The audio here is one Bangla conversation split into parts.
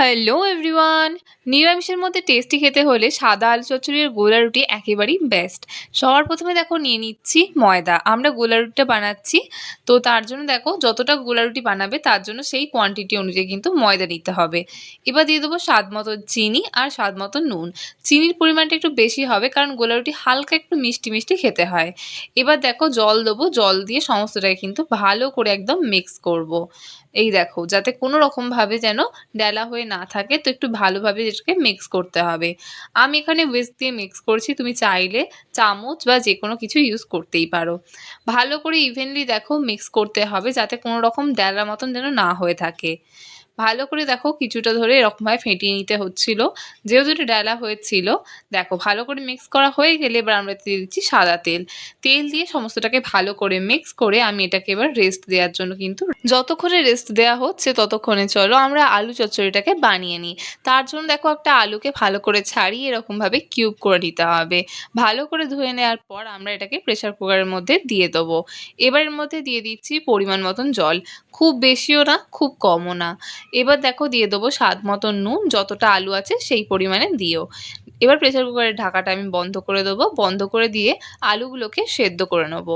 হ্যালো এভরিওয়ান নিরামিষের মধ্যে টেস্টি খেতে হলে সাদা আলু চচ্চড়ি আর গোলা রুটি একেবারেই বেস্ট সবার প্রথমে দেখো নিয়ে নিচ্ছি ময়দা। আমরা গোলা রুটিটা বানাচ্ছি। তো তার জন্য দেখো যতটা গোলা রুটি বানাবে তার জন্য সেই কোয়ান্টিটি অনুযায়ী কিন্তু ময়দা নিতে হবে। এবার দিয়ে দেবো স্বাদ মতো চিনি আর স্বাদ মতো নুন। চিনির পরিমাণটা একটু বেশি হবে কারণ গোলা রুটি হালকা একটু মিষ্টি মিষ্টি খেতে হয়। এবার দেখো জল দেবো। জল দিয়ে সমস্তটাকে কিন্তু ভালো করে একদম মিক্স করব। এই দেখো, যাতে কোনো রকমভাবে যেন ডেলা হয়ে না থাকে, তো একটু ভালোভাবে এটাকে মিক্স করতে হবে। আমি এখানে উইস্ক দিয়ে মিক্স করছি, তুমি চাইলে চামচ বা যে কোনো কিছু ইউজ করতেই পারো। ভালো করে ইভেনলি দেখো মিক্স করতে হবে, যাতে কোনো রকম ডেলা মতন যেন না হয়ে থাকে। ভালো করে দেখো কিছুটা ধরে এরকমভাবে ফেটিয়ে নিতে হচ্ছিল। যেহেতু এটা ডালা হয়েছিল, দেখো ভালো করে মিক্স করা হয়ে গেলে এবার আমরা দিয়ে দিচ্ছি সাদা তেল। তেল দিয়ে সমস্তটাকে ভালো করে মিক্স করে আমি এটাকে এবার রেস্ট দেওয়ার জন্য কিন্তু যতক্ষণে রেস্ট দেওয়া হচ্ছে ততক্ষণে চলো আমরা আলু চচ্চড়িটাকে বানিয়ে নিই। তার জন্য দেখো একটা আলুকে ভালো করে ছাড়িয়ে এরকমভাবে কিউব করে নিতে হবে। ভালো করে ধুয়ে নেওয়ার পর আমরা এটাকে প্রেশার কুকারের মধ্যে দিয়ে দেবো। এবারের মধ্যে দিয়ে দিচ্ছি পরিমাণ মতন জল। খুব বেশিও না, খুব কমও না। এবার দেখো দিয়ে দেবো স্বাদ মতন নুন, যতটা আলু আছে সেই পরিমাণে দিও। এবার প্রেসার কুকারের ঢাকাটা আমি বন্ধ করে দেবো। বন্ধ করে দিয়ে আলুগুলোকে সেদ্ধ করে নেব।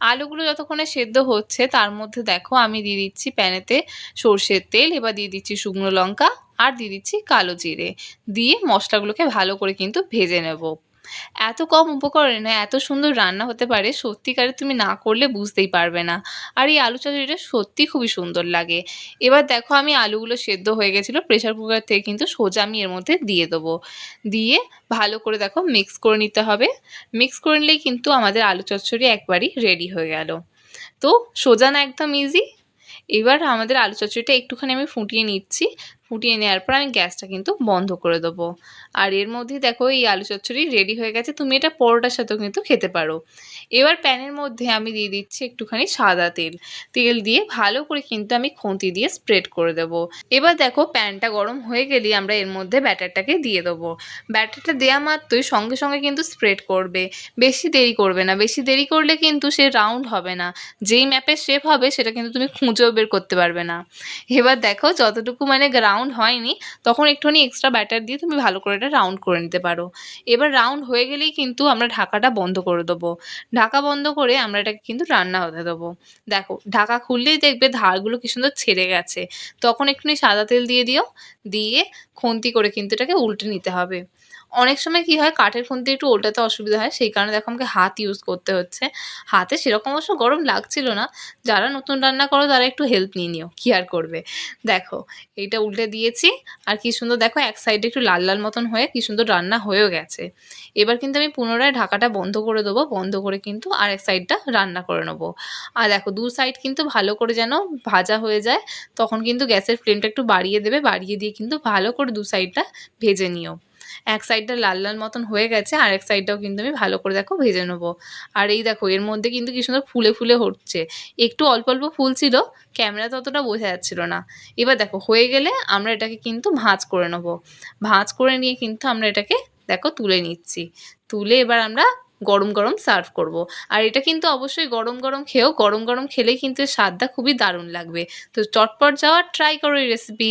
আলুগুলো যতক্ষণে সেদ্ধ হচ্ছে, তার মধ্যে দেখো আমি দিয়ে দিচ্ছি প্যানেতে সর্ষের তেল, এবার দিয়ে দিচ্ছি শুকনো লঙ্কা, আর দিয়ে দিচ্ছি কালো জিরে। দিয়ে মশলাগুলোকে ভালো করে কিন্তু ভেজে নেব। এত কম উপকরণে এত সুন্দর রান্না হতে পারে, সত্যিকারে তুমি না করলে বুঝতেই পারবে না। আর এই আলু চচ্চড়িটা সত্যি খুবই সুন্দর লাগে। এবার দেখো আমি আলুগুলো সেদ্ধ হয়ে গেছিল প্রেশার কুকার থেকে কিন্তু সোজা আমি এর মধ্যে দিয়ে দেবো। দিয়ে ভালো করে দেখো মিক্স করে নিতে হবে। মিক্স করে নিলেই কিন্তু আমাদের আলু চচ্চড়ি একবারই রেডি হয়ে গেল। তো সোজা না একদম ইজি এবার আমাদের আলু চচ্চড়িটা একটুখানি আমি ফুটিয়ে নিচ্ছি। ফুটিয়ে নেওয়ার পর আমি গ্যাসটা কিন্তু বন্ধ করে দেবো। আর এর মধ্যে দেখো এই আলু চচ্চড়ি রেডি হয়ে গেছে, তুমি এটা পরোটার সাথেও কিন্তু খেতে পারো। এবার প্যানের মধ্যে আমি দিয়ে দিচ্ছি একটুখানি সাদা তেল। তেল দিয়ে ভালো করে কিন্তু আমি খুঁতি দিয়ে স্প্রেড করে দেবো। এবার দেখো প্যানটা গরম হয়ে গেলেই আমরা এর মধ্যে ব্যাটারটাকে দিয়ে দেবো। ব্যাটারটা দেওয়া মাত্রই সঙ্গে সঙ্গে কিন্তু স্প্রেড করবে। বেশি দেরি করবে না। বেশি দেরি করলে কিন্তু সে রাউন্ড হবে না। যেই ম্যাপের শেপ হবে সেটা কিন্তু তুমি খুঁজেও বের করতে পারবে না। এবার দেখো যতটুকু মানে গ্রাউন্ড রাউন্ড হয়নি, তখন একটুখানি এক্সট্রা ব্যাটার দিয়ে তুমি ভালো করে এটা রাউন্ড করে নিতে পারো। এবার রাউন্ড হয়ে গেলেই কিন্তু আমরা ঢাকাটা বন্ধ করে দেবো। ঢাকা বন্ধ করে আমরা এটাকে কিন্তু রান্না হতে দেবো। দেখো, ঢাকা খুললেই দেখবে ধারগুলো কি সুন্দর ছেড়ে গেছে। তখন একটুখানি সাদা তেল দিয়ে দিও, দিয়ে খুন্তি করে কিন্তু এটাকে উল্টে নিতে হবে। অনেক সময় কী হয়, কাঠের খুন্তি একটু ওল্টাতে অসুবিধা হয়, সেই কারণে দেখো আমাকে হাত ইউজ করতে হচ্ছে। হাতে সেরকম অবশ্য গরম লাগছিল না, যারা নতুন রান্না করো তারা একটু হেল্প নিয়ে নিও, কী আর করবে? দেখো, এইটা উল্টে দিয়েছি, আর কি সুন্দর দেখো এক সাইডে একটু লাল লাল মতন হয়ে কি সুন্দর রান্না হয়েও গেছে। এবার কিন্তু আমি পুনরায় ঢাকাটা বন্ধ করে দেবো, বন্ধ করে কিন্তু আর এক সাইডটা রান্না করে নেব। আর দেখো দু সাইড কিন্তু ভালো করে যেন ভাজা হয়ে যায়, তখন কিন্তু গ্যাসের ফ্লেমটা একটু বাড়িয়ে দেবে, বাড়িয়ে দিয়ে কিন্তু ভালো করে দু সাইডটা ভেজে নিও। এক সাইডটা লাল লাল মতন হয়ে গেছে, আর এক সাইডটাও কিন্তু আমি ভালো করে দেখো ভেজে নেব। আর এই দেখো, এর মধ্যে কিন্তু কি সুন্দর ফুলে ফুলে হচ্ছে। একটু অল্প অল্প ফুল ছিল ক্যামেরাতে অতটা বোঝা যাচ্ছিল না। এবার দেখো, হয়ে গেলে আমরা এটাকে কিন্তু ভাঁজ করে নেব। ভাঁজ করে নিয়ে কিন্তু আমরা এটাকে দেখো তুলে নিচ্ছি। তুলে এবার আমরা গরম গরম সার্ভ করব। আর এটা কিন্তু অবশ্যই গরম গরম খেয়েও, গরম গরম খেলেই কিন্তু স্বাদটা খুবই দারুণ লাগবে। তো চটপট যাওয়ার ট্রাই করো এই রেসিপি